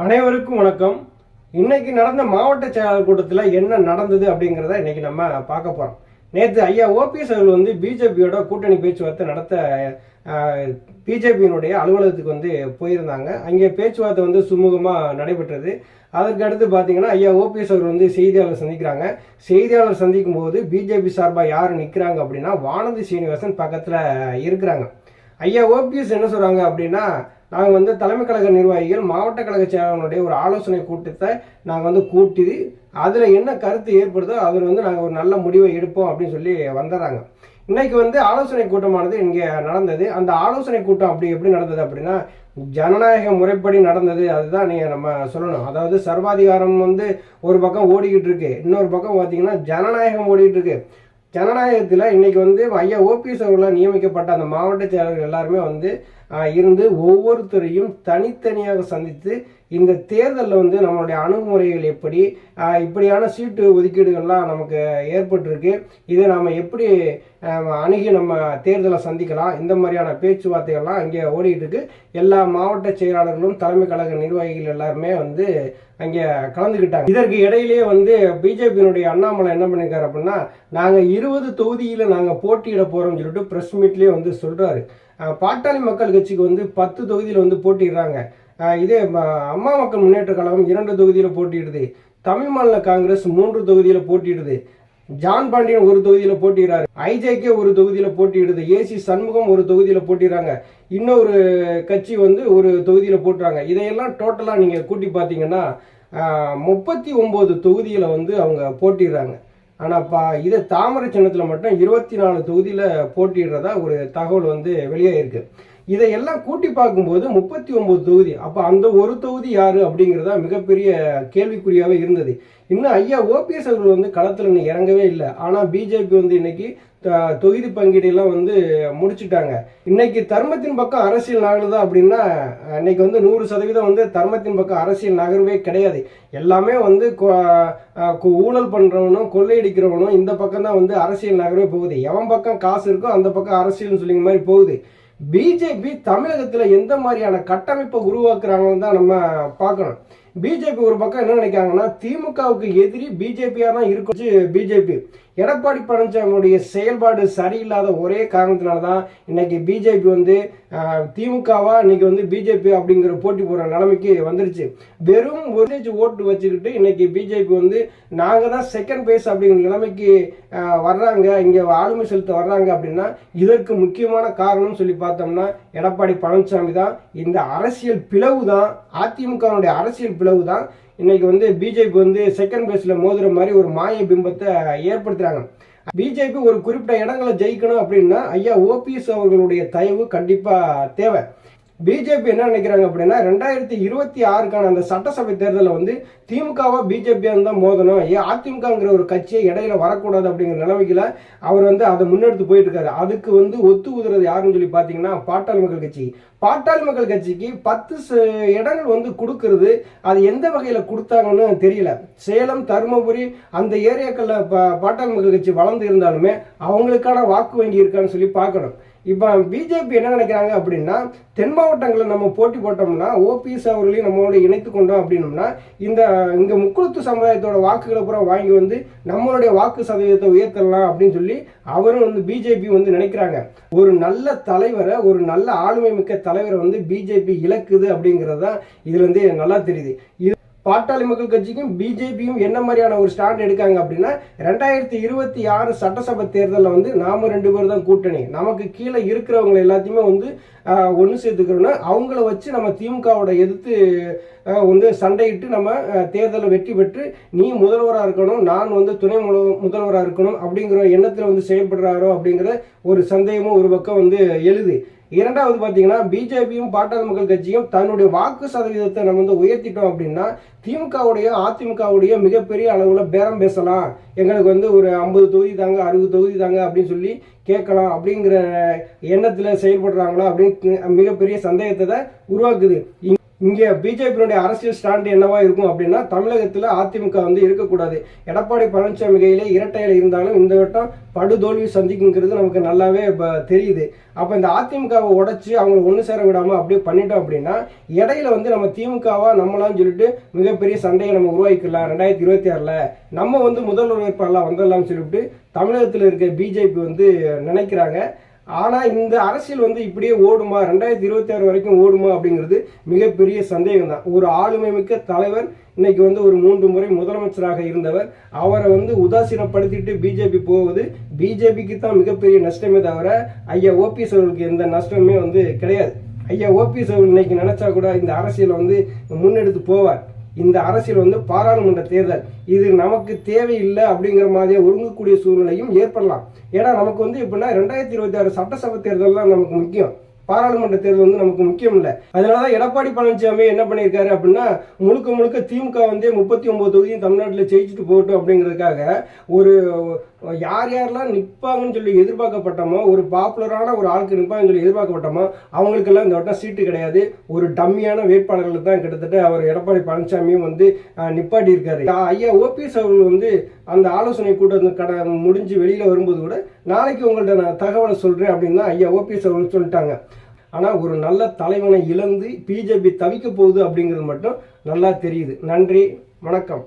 அனைவருக்கும் வணக்கம். இன்னைக்கு நடந்த மாவட்ட செயலாளர் கூட்டத்தில் என்ன நடந்தது அப்படிங்கிறத இன்னைக்கு நம்ம பார்க்க போறோம். நேற்று ஐயா ஓபிஎஸ் அவர்கள் வந்து பிஜேபியோட கூட்டணி பேச்சுவார்த்தை நடத்த பிஜேபியினுடைய அலுவலகத்துக்கு வந்து போயிருந்தாங்க. அங்கே பேச்சுவார்த்தை வந்து சுமூகமாக நடைபெற்றது. அதற்கு அடுத்து பார்த்தீங்கன்னா ஐயா ஓபிஎஸ் அவர் வந்து செய்தியாளர் சந்திக்கிறாங்க. செய்தியாளர் சந்திக்கும் போது பிஜேபி சார்பாக யார் நிற்கிறாங்க அப்படின்னா வானதி சீனிவாசன் பக்கத்தில் இருக்கிறாங்க. ஐயா ஓபிஎஸ் என்ன சொல்கிறாங்க அப்படின்னா நாங்கள் வந்து தலைமை கழக நிர்வாகிகள் மாவட்ட கழக செயலாளர்களுடைய ஒரு ஆலோசனை கூட்டத்தை நாங்கள் வந்து கூட்டி அதில் என்ன கருத்து ஏற்படுதோ அதில் வந்து நாங்கள் ஒரு நல்ல முடிவை எடுப்போம் அப்படின்னு சொல்லி வந்துடுறாங்க இன்னைக்கு வந்து ஆலோசனை கூட்டமானது இங்கே நடந்தது. அந்த ஆலோசனை கூட்டம் அப்படி எப்படி நடந்தது அப்படின்னா ஜனநாயக முறைப்படி நடந்தது. அதுதான் நீங்கள் நம்ம சொல்லணும். அதாவது சர்வாதிகாரம் வந்து ஒரு பக்கம் ஓடிக்கிட்டு இருக்கு. இன்னொரு பக்கம் பார்த்தீங்கன்னா ஜனநாயகம் ஓடிக்கிட்டு இருக்கு. ஜனநாயகத்தில் இன்னைக்கு வந்து ஐயா ஓபிஎஸ் அவர்களால் நியமிக்கப்பட்ட அந்த மாவட்ட செயலர்கள் எல்லாருமே வந்து இருந்து ஒவ்வொருத்தரையும் தனித்தனியாக சந்தித்து இந்த தேர்தலில் வந்து நம்மளுடைய அணுகுமுறைகள் எப்படி இப்படியான சீட்டு ஒதுக்கீடுகள்லாம் நமக்கு ஏற்பட்டிருக்கு. இதை நாம் எப்படி அணுகி நம்ம தேர்தலை சந்திக்கலாம். இந்த மாதிரியான பேச்சுவார்த்தைகள்லாம் இங்கே ஓடிட்டு இருக்கு எல்லா மாவட்ட செயலாளர்களும் தலைமை கழக நிர்வாகிகள் எல்லாருமே வந்து அங்கே கலந்துக்கிட்டாங்க. இதற்கு இடையிலேயே வந்து பிஜேபியினுடைய அண்ணாமலை என்ன பண்ணியிருக்காரு அப்படின்னா நாங்கள் இருபது தொகுதியில் நாங்கள் போட்டியிட போகிறோம்னு சொல்லிட்டு ப்ரெஸ் மீட்லேயே வந்து சொல்கிறாரு பாட்டாளி மக்கள் கட்சிக்கு வந்து பத்து தொகுதியில் வந்து போட்டிடுறாங்க. இதே அம்மா மக்கள் முன்னேற்ற கழகம் இரண்டு தொகுதியில் போட்டியிடுது. தமிழ் மாநில காங்கிரஸ் மூன்று தொகுதியில் போட்டியிடுது. ஜான் பாண்டியன் ஒரு தொகுதியில் போட்டிடுறாரு ஐஜேகே ஒரு தொகுதியில் போட்டியிடுது. ஏசி சண்முகம் ஒரு தொகுதியில் போட்டிடுறாங்க இன்னொரு கட்சி வந்து ஒரு தொகுதியில் போட்டுறாங்க. இதையெல்லாம் டோட்டலாக நீங்கள் கூட்டி பார்த்தீங்கன்னா முப்பத்தி ஒம்பது தொகுதியில் வந்து அவங்க போட்டிடுறாங்க. ஆனால் பா இது தாமரை சின்னத்தில் மட்டும் இருபத்தி நாலு தொகுதியில் போட்டிடுறதா ஒரு தகவல் வந்து வெளியே இருக்கு இதையெல்லாம் கூட்டி பார்க்கும்போது முப்பத்தி ஒன்பது தொகுதி. அப்போ அந்த ஒரு தொகுதி யாரு அப்படிங்கிறதா மிகப்பெரிய கேள்விக்குறியாகவே இருந்தது. இன்னும் ஐயா ஓபிஎஸ் அவர்கள் வந்து களத்தில் இறங்கவே இல்லை. ஆனால் பிஜேபி வந்து இன்னைக்கு தொகுதி பங்கீடெல்லாம் வந்து முடிச்சுட்டாங்க. இன்னைக்கு தர்மத்தின் பக்கம் அரசியல் நகருதா அப்படின்னா இன்னைக்கு வந்து நூறு சதவீதம் வந்து தர்மத்தின் பக்கம் அரசியல் நகர்வே கிடையாது. எல்லாமே வந்து கொ- ஊழல் பண்றவனும் கொள்ளையடிக்கிறவனும் இந்த பக்கம் தான் வந்து அரசியல் நகரவே போகுது. எவன் பக்கம் காசு இருக்கோ அந்த பக்கம் அரசியல்னு சொல்லிங்க மாதிரி போகுது. பிஜேபி தமிழகத்துல எந்த மாதிரியான கட்டமைப்பை உருவாக்குறாங்கன்னு தான் நம்ம பார்க்கணும். பிஜேபி ஒரு பக்கம் என்ன நினைக்கிறாங்கன்னா திமுகவுக்கு எதிரி பிஜேபியா தான் இருக்கும் பிஜேபி எடப்பாடி பழனிசாமியுடைய செயல்பாடு சரியில்லாத ஒரே காரணத்தினால தான் இன்னைக்கு பிஜேபி வந்து திமுகவா இன்னைக்கு வந்து பிஜேபி அப்படிங்கிற போட்டி போடுற நிலைமைக்கு வந்துருச்சு. வெறும் ஒரு ஓட்டு வச்சுக்கிட்டு இன்னைக்கு பிஜேபி வந்து நாங்க தான் செகண்ட் பேஸ் அப்படிங்கிற நிலைமைக்கு வர்றாங்க. இங்க ஆளுமை செலுத்த வர்றாங்க அப்படின்னா இதற்கு முக்கியமான காரணம் சொல்லி பார்த்தோம்னா எடப்பாடி பழனிசாமி தான் இந்த அரசியல் பிளவு தான் அதிமுகவுடைய அரசியல் பிளவு தான் இன்னைக்கு வந்து பிஜேபி வந்து செகண்ட் பேஸ்ல மோதுற மாதிரி ஒரு மாய பிம்பத்தை ஏற்படுத்துறாங்க. பிஜேபி ஒரு குறிப்பிட்ட இடங்களை ஜெயிக்கணும் அப்படின்னா ஐயா ஓபிஎஸ் அவர்களுடைய தயவு கண்டிப்பா தேவை. பிஜேபி என்ன நினைக்கிறாங்க அப்படின்னா ரெண்டாயிரத்தி இருபத்தி ஆறுக்கான அந்த சட்டசபை தேர்தலில் வந்து திமுகவா பிஜேபியா இருந்தால் மோதணும். ஏன் அதிமுகங்கிற ஒரு கட்சியை இடையில வரக்கூடாது அப்படிங்கிற நிலைமையில அவர் வந்து அதை முன்னெடுத்து போயிட்டு இருக்காரு அதுக்கு வந்து ஒத்து ஊதுறது யாருன்னு சொல்லி பார்த்தீங்கன்னா பாட்டாளி மக்கள் கட்சி. பாட்டாளி மக்கள் கட்சிக்கு பத்து ச- இடங்கள் வந்து கொடுக்கறது அது எந்த வகையில் கொடுத்தாங்கன்னு தெரியல. சேலம் தருமபுரி அந்த ஏரியாக்களில் பா- பாட்டாளி மக்கள் கட்சி வளர்ந்து இருந்தாலுமே அவங்களுக்கான வாக்கு வங்கி இருக்கான்னு சொல்லி பார்க்கணும். இப்போ பிஜேபி என்ன நினைக்கிறாங்க அப்படின்னா தென் மாவட்டங்களில் நம்ம போட்டி போட்டோம்னா ஓபிஎஸ் அவர்களையும் நம்மளோட இணைத்து கொண்டோம் அப்படின்னோம்னா இந்த இங்கே முக்குளத்து சமுதாயத்தோட வாக்குகளை பூரா வாங்கி வந்து நம்மளுடைய வாக்கு சதவீதத்தை உயர்த்தலாம் அப்படின்னு சொல்லி அவரும் வந்து பிஜேபி வந்து நினைக்கிறாங்க. ஒரு நல்ல தலைவரை ஒரு நல்ல ஆளுமை மிக்க தலைவரை வந்து பிஜேபி இழக்குது அப்படிங்கிறது தான் இதுலேருந்து நல்லா தெரியுது. இது பாட்டாளி மக்கள் கட்சிக்கும் பிஜேபியும் என்ன மாதிரியான ஒரு ஸ்டாண்ட் எடுக்காங்க அப்படின்னா ரெண்டாயிரத்தி இருபத்தி ஆறு சட்டசபை தேர்தலில் வந்து நாம ரெண்டு பேர் தான் கூட்டணி. நமக்கு கீழே இருக்கிறவங்க எல்லாத்தையுமே வந்து ஒன்று சேர்த்துக்கிறோன்னா அவங்கள வச்சு நம்ம திமுகவோட எதிர்த்து வந்து சண்டையிட்டு நம்ம தேர்தலில் வெற்றி பெற்று நீ முதல்வராக இருக்கணும் நான் வந்து துணை முதல்வராக இருக்கணும் அப்படிங்கிற எண்ணத்தில் வந்து செயல்படுறாரோ அப்படிங்கிற ஒரு சந்தேகமும் ஒரு பக்கம் வந்து எழுது. இரண்டாவது பார்த்தீங்கன்னா பிஜேபியும் பாட்டாளி மக்கள் கட்சியும் தன்னுடைய வாக்கு சதவீதத்தை நம்ம வந்து உயர்த்திட்டோம் அப்படின்னா திமுகவுடைய அதிமுகவுடைய மிகப்பெரிய அளவில் பேரம் பேசலாம். எங்களுக்கு வந்து ஒரு ஐம்பது தொகுதி தாங்க அறுபது தொகுதி தாங்க அப்படின்னு சொல்லி கேட்கலாம் அப்படிங்கிற எண்ணத்தில் செயல்படுறாங்களா அப்படின்னு மிகப்பெரிய சந்தேகத்தை உருவாக்குது. இங்கே பிஜேபியினுடைய அரசியல் ஸ்டாண்ட் என்னவா இருக்கும் அப்படின்னா தமிழகத்தில் அதிமுக வந்து இருக்கக்கூடாது. எடப்பாடி பழனிசாமி கையிலே இரட்டையில் இருந்தாலும் இந்த வட்டம் படுதோல்வி சந்திக்குங்கிறது நமக்கு நல்லாவே தெரியுது. அப்போ இந்த அதிமுகவை உடச்சி அவங்களை ஒன்று சேர விடாமல் அப்படியே பண்ணிட்டோம் அப்படின்னா இடையில வந்து நம்ம திமுகவா நம்மளாம் சொல்லிட்டு மிகப்பெரிய சண்டையை நம்ம உருவாக்கிக்கலாம் ரெண்டாயிரத்தி இருபத்தி ஆறில் நம்ம வந்து முதல்வர் வேட்பாளர்லாம் வந்துடலாம்னு சொல்லிட்டு தமிழகத்தில் இருக்க பிஜேபி வந்து நினைக்கிறாங்க. ஆனால் இந்த அரசியல் வந்து இப்படியே ஓடுமா? ரெண்டாயிரத்தி இருபத்தி ஆறு வரைக்கும் ஓடுமா அப்படிங்கிறது மிகப்பெரிய சந்தேகம் தான் ஒரு ஆளுமை மிக்க தலைவர் இன்னைக்கு வந்து ஒரு மூன்று முறை முதலமைச்சராக இருந்தவர் அவரை வந்து உதாசீனப்படுத்திட்டு பிஜேபி போவது பிஜேபிக்கு தான் மிகப்பெரிய நஷ்டமே தவிர ஐயா ஓபிஎஸ் அவர்களுக்கு எந்த நஷ்டமே வந்து கிடையாது. ஐயா ஓபிஎஸ் அவர்கள் இன்னைக்கு நினைச்சா கூட இந்த அரசியலை வந்து முன்னெடுத்து போவார். இந்த அரசியல் வந்து பாராளுமன்ற தேர்தல். இது நமக்கு தேவையில்லை அப்படிங்கிற மாதிரியே ஒருங்கக்கூடிய சூழ்நிலையும் ஏற்படலாம். ஏன்னா நமக்கு வந்து எப்படின்னா ரெண்டாயிரத்தி இருபத்தி ஆறு சட்டசபை தேர்தல் தான் நமக்கு முக்கியம். பாராளுமன்ற தேர்தல் வந்து நமக்கு முக்கியம் இல்லை அதனாலதான் எடப்பாடி பழனிசாமி என்ன பண்ணியிருக்காரு அப்படின்னா முழுக்க முழுக்க திமுக வந்து முப்பத்தி ஒன்பது தொகுதியும் தமிழ்நாட்டில் ஜெயிச்சுட்டு போகட்டும் அப்படிங்கிறதுக்காக ஒரு யார் யாரெல்லாம் நிற்பாங்கன்னு சொல்லி எதிர்பார்க்கப்பட்டோமோ ஒரு பாப்புலரான ஒரு ஆளுக்கு நிற்பாங்கன்னு சொல்லி எதிர்பார்க்கப்பட்டோமோ அவங்களுக்கெல்லாம் இந்த வட்டம் சீட்டு கிடையாது. ஒரு டம்மியான வேட்பாளர்கள் தான் கிட்டத்தட்ட அவர் எடப்பாடி பழனிசாமியும் வந்து அஹ், நிப்பாட்டி இருக்காரு ஐயா ஓபிஎஸ் அவர்கள் வந்து அந்த ஆலோசனை கூட்டம் கட முடிஞ்சு வெளியில வரும்போது கூட நாளைக்கு உங்கள்ட்ட நான் தகவலை சொல்றேன் அப்படின்னு தான் ஐயா ஓபிஎஸ் அவர்கள் சொல்லிட்டாங்க. ஆனால் ஒரு நல்ல தலைவனை இழந்து பிஜேபி தவிக்க போகுது அப்படிங்கிறது மட்டும் நல்லா தெரியுது. நன்றி வணக்கம்.